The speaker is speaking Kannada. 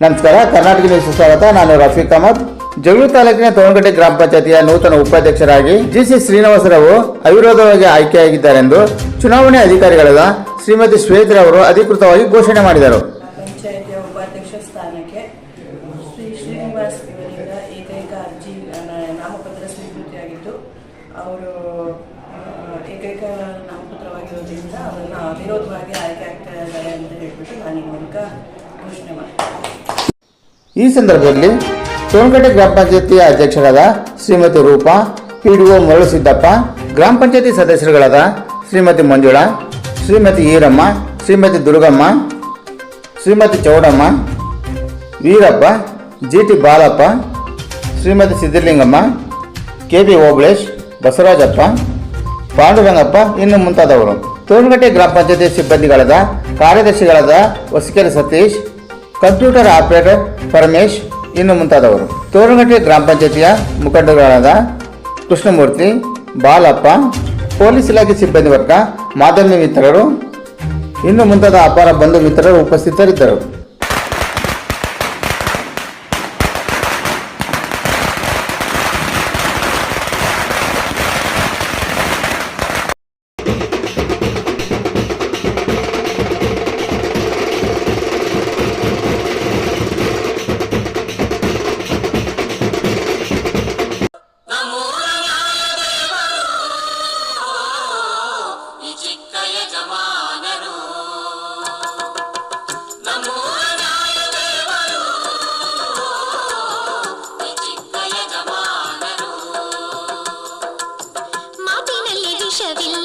ನಮಸ್ಕಾರ, ಕರ್ನಾಟಕ ನ್ಯೂಸ್ ಸ್ವಾಗತ. ನಾನು ರಫೀಕ್ ಅಹಮದ್. ಜಗಳೂರು ತಾಲೂಕಿನ ತೋಣಗಟ್ಟೆ ಗ್ರಾಮ ಪಂಚಾಯತಿಯ ನೂತನ ಉಪಾಧ್ಯಕ್ಷರಾಗಿ ಜಿಸಿ ಶ್ರೀನಿವಾಸರಾವು ಅವಿರೋಧವಾಗಿ ಆಯ್ಕೆಯಾಗಿದ್ದಾರೆಂದು ಚುನಾವಣೆ ಅಧಿಕಾರಿಗಳಾದ ಶ್ರೀಮತಿ ಶ್ವೇತರವರು ಅಧಿಕೃತವಾಗಿ ಘೋಷಣೆ ಮಾಡಿದರು. ಈ ಸಂದರ್ಭದಲ್ಲಿ ತೋರಣಗಟ್ಟೆ ಗ್ರಾಮ ಪಂಚಾಯತಿಯ ಅಧ್ಯಕ್ಷರಾದ ಶ್ರೀಮತಿ ರೂಪಾ, ಪಿಡಿಒ ಮರಳುಸಿದ್ದಪ್ಪ, ಗ್ರಾಮ ಪಂಚಾಯತಿ ಸದಸ್ಯರುಗಳಾದ Shrimati Manjula, Shrimati Eeramma, Shrimati Durgamma, Shrimati Chowdamma, Veerappa G T Balappa, Shrimati Siddalingamma K B Obalesh Basavarajappa, Pandurangappa ಇನ್ನು ಮುಂತಾದವರು. ತೋರಣಗಟ್ಟೆ ಗ್ರಾಮ ಪಂಚಾಯತಿ ಸಿಬ್ಬಂದಿಗಳಾದ ಕಾರ್ಯದರ್ಶಿಗಳಾದ ಹೊಸಕೆರೆ ಸತೀಶ್, ಕಂಪ್ಯೂಟರ್ ಆಪರೇಟರ್ ಪರಮೇಶ್, ಇನ್ನು ಮುಂತಾದವರು. ತೋರಣಗಟ್ಟೆ ಗ್ರಾಮ ಪಂಚಾಯತಿಯ ಮುಖಂಡರುಗಳಾದ ಕೃಷ್ಣಮೂರ್ತಿ, ಬಾಲಪ್ಪ, ಪೊಲೀಸ್ ಇಲಾಖೆ ಸಿಬ್ಬಂದಿ ವರ್ಗ ಮಾಧ್ಯಮ ಮಿತ್ರರು, ಇನ್ನು ಮುಂತಾದ ಅಪಾರ ಬಂಧು ಮಿತ್ರರು ಉಪಸ್ಥಿತರಿದ್ದರು. love you.